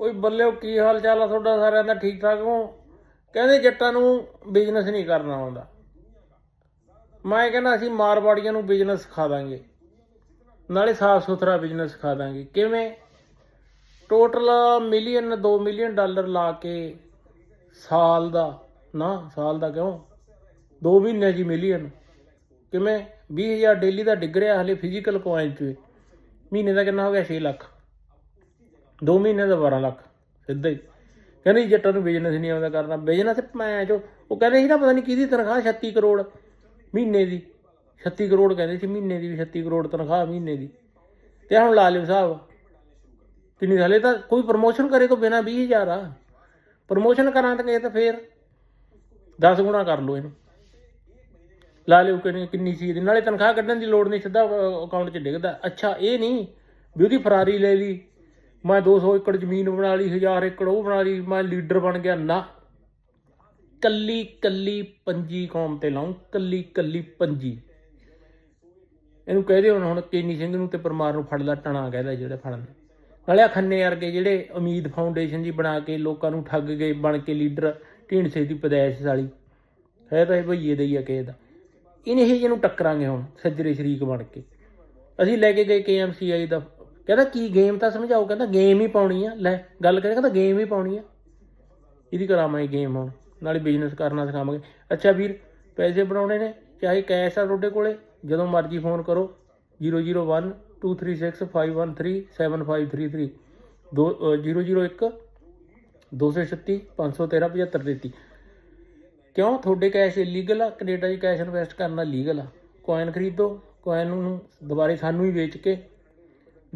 ਓਏ ਬੱਲਿਓ, ਕੀ ਹਾਲ ਚਾਲ ਆ ਤੁਹਾਡਾ ਸਾਰਿਆਂ ਦਾ? ਠੀਕ ਠਾਕ ਹੋ? ਕਹਿੰਦੇ ਜੱਟਾਂ ਨੂੰ ਬਿਜ਼ਨਸ ਨਹੀਂ ਕਰਨਾ ਆਉਂਦਾ। ਮੈਂ ਕਹਿੰਦਾ, ਅਸੀਂ ਮਾਰਵਾੜੀਆਂ ਨੂੰ ਬਿਜ਼ਨਸ ਸਿਖਾ ਦਾਂਗੇ। ਨਾਲੇ ਸਾਫ਼ ਸੁਥਰਾ ਬਿਜ਼ਨਸ ਸਿਖਾ ਦਾਂਗੇ। ਕਿਵੇਂ? ਟੋਟਲ ਮਿਲੀਅਨ 2 ਮਿਲੀਅਨ ਡਾਲਰ ਲਾ ਕੇ ਸਾਲ ਦਾ, ਨਾ, ਸਾਲ ਦਾ ਕਿਉਂ? 2 ਮਹੀਨੇ ਦੀ ਮਿਲੀਅਨ ਕਿਵੇਂ? 20000 ਡੇਲੀ ਦਾ ਡਿੱਗ ਰਿਹਾ, ਹਲੇ ਫਿਜ਼ੀਕਲ ਕੁਆਇੰਟ ਚ। ਮਹੀਨੇ ਦਾ ਕਿੰਨਾ ਹੋ ਗਿਆ? 6 ਲੱਖ। 2 ਮਹੀਨੇ ਦਾ 12 ਲੱਖ, ਸਿੱਧਾ ਹੀ। ਕਹਿੰਦੇ ਜੀ ਜੱਟਾਂ ਨੂੰ ਬਿਜ਼ਨਸ ਨਹੀਂ ਆਉਂਦਾ ਕਰਨਾ। ਬਿਜ਼ਨਸ ਮੈਂ ਜੋ, ਉਹ ਕਹਿੰਦੇ ਸੀ ਨਾ ਪਤਾ ਨਹੀਂ ਕਿਹਦੀ ਤਨਖਾਹ 36 ਕਰੋੜ ਮਹੀਨੇ ਦੀ। 36 ਕਰੋੜ ਕਹਿੰਦੇ ਸੀ ਮਹੀਨੇ ਦੀ ਵੀ 36 ਕਰੋੜ ਤਨਖਾਹ ਮਹੀਨੇ ਦੀ। ਤੇ ਹੁਣ ਲਾ ਲਿਓ ਸਾਹਿਬ ਕਿੰਨੀ ਹਲੇ ਤਾਂ ਕੋਈ ਪ੍ਰਮੋਸ਼ਨ ਕਰੇ ਤੋਂ ਬਿਨਾ 20000 ਆ। ਪ੍ਰਮੋਸ਼ਨ ਕਰਾਂ ਤਾਂ ਤਾਂ ਫੇਰ। 10 ਗੁਣਾ ਕਰ ਲਓ ਇਹਨੂੰ। ਲਾ ਲਿਓ ਕਿੰਨੀ ਕਿੰਨੀ ਚੀਜ਼ ਨਾਲੇ ਤਨਖਾਹ ਕੱਢਣ ਦੀ ਲੋੜ ਨਹੀਂ, ਸਿੱਧਾ ਅਕਾਊਂਟ 'ਚ ਡਿੱਗਦਾ। ਅੱਛਾ, ਇਹ ਨਹੀਂ। ਵੀ ਉਹਦੀ ਫਰਾਰੀ ਲੈ ਲਈ। ਮੈਂ 200 ਏਕੜ ਜ਼ਮੀਨ ਬਣਾ ਲਈ 1000 ਏਕੜ ਉਹ ਬਣਾ ਲਈ, ਮੈਂ ਲੀਡਰ ਬਣ ਗਿਆ, ਨਾ। ਕੱਲੀ ਕੱਲੀ ਪੰਜੀ ਕੌਮ ਤੇ ਲਾਉਂ, ਕੱਲੀ ਕੱਲੀ ਪੰਜੀ। ਇਹਨੂੰ ਕਹਦੇ ਹੁਣ ਹੁਣ ਕੇਨੀ ਸਿੰਘ ਨੂੰ ਤੇ ਪਰਮਾਰ ਨੂੰ ਫੜ ਲਾ, ਟਣਾ ਕਹਿੰਦਾ ਜਿਹੜੇ ਫੜਨ। ਨਾਲੇ ਖੰਨੇ ਵਰਗੇ ਜਿਹੜੇ ਉਮੀਦ ਫਾਊਂਡੇਸ਼ਨ ਜੀ ਬਣਾ ਕੇ ਲੋਕਾਂ ਨੂੰ ਠੱਗ ਗਏ, ਬਣ ਕੇ ਲੀਡਰ ਢੀਂਡਸੇ ਦੀ ਪਦੈਸ਼ ਵਾਲੀ ਹੈ ਤਾਂ ਇਹ ਭਈਏ ਦਾ ਹੀ ਆ ਕਿਸੇ ਦਾ। ਇਹਨੇ ਹੀ ਜਿਹਨੂੰ ਟੱਕਰਾਂਗੇ ਹੁਣ, ਸੱਜਰੇ ਸ਼ਰੀਕ ਬਣ ਕੇ। ਅਸੀਂ ਲੈ ਕੇ ਗਏ KMCI ਦਾ ਕਹਿੰਦਾ ਕੀ ਗੇਮ ਤਾਂ ਸਮਝਾਓ ਕਹਿੰਦਾ ਗੇਮ ਹੀ ਪਾਉਣੀ ਆ। ਲੈ ਗੱਲ ਕਰੇ ਕਹਿੰਦਾ ਗੇਮ ਹੀ ਪਾਉਣੀ ਆ। ਇਹਦੀ ਕਰਾਵਾਂਗੇ ਗੇਮ ਹੁਣ ਨਾਲੇ ਬਿਜ਼ਨਸ ਕਰਨਾ ਸਿਖਾਵਾਂਗੇ। ਅੱਛਾ ਵੀਰ ਪੈਸੇ ਬਣਾਉਣੇ ਨੇ ਚਾਹੇ ਕੈਸ਼ ਆ ਤੁਹਾਡੇ ਕੋਲੇ ਜਦੋਂ ਮਰਜ਼ੀ ਫੋਨ ਕਰੋ। 001 236 513 7533 ਦੋ ਅ, 001 236 513 7533 ਕਿਉਂ? ਤੁਹਾਡੇ ਕੈਸ਼ ਇਲੀਗਲ ਆ ਕੈਨੇਡਾ 'ਚ ਕੈਸ਼ ਇਨਵੈਸਟ ਕਰਨਾ ਲੀਗਲ ਆ। ਕੋਇਨ ਖਰੀਦੋ ਕੋਇਨ ਨੂੰ ਦੁਬਾਰੇ ਸਾਨੂੰ ਹੀ ਵੇਚ ਕੇ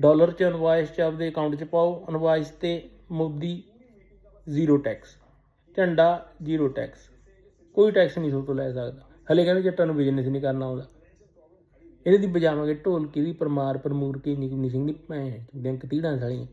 ਡਾਲਰ 'ਚ ਇਨਵਾਇਸ 'ਚ ਆਪਦੇ ਅਕਾਊਂਟ 'ਚ ਪਾਓ, ਇਨਵਾਇਸ ਤੇ ਮੋਦੀ ਜ਼ੀਰੋ ਟੈਕਸ ਝੰਡਾ ਜ਼ੀਰੋ ਟੈਕਸ ਕੋਈ ਟੈਕਸ ਨਹੀਂ ਤੋਂ ਲੈ ਸਕਦਾ। ਹਲੇ ਕਹਿੰਦੇ ਜੱਟਾਂ ਨੂੰ ਬਿਜ਼ਨਸ ਨਹੀਂ ਕਰਨਾ ਆਉਂਦਾ। ਇਹਦੀ ਦੀ ਵਜਾਵਾਂਗੇ ਢੋਲਕੀ ਦੀ ਪਰਮਾਰ ਪਰਮੂਰ ਕੀ ਨਿਕ ਨਿਸਿੰਗ ਦੀ ਭੈਣ ਬੈਂਕ ਤੀੜਾਂ ਸਾਲੀਆਂ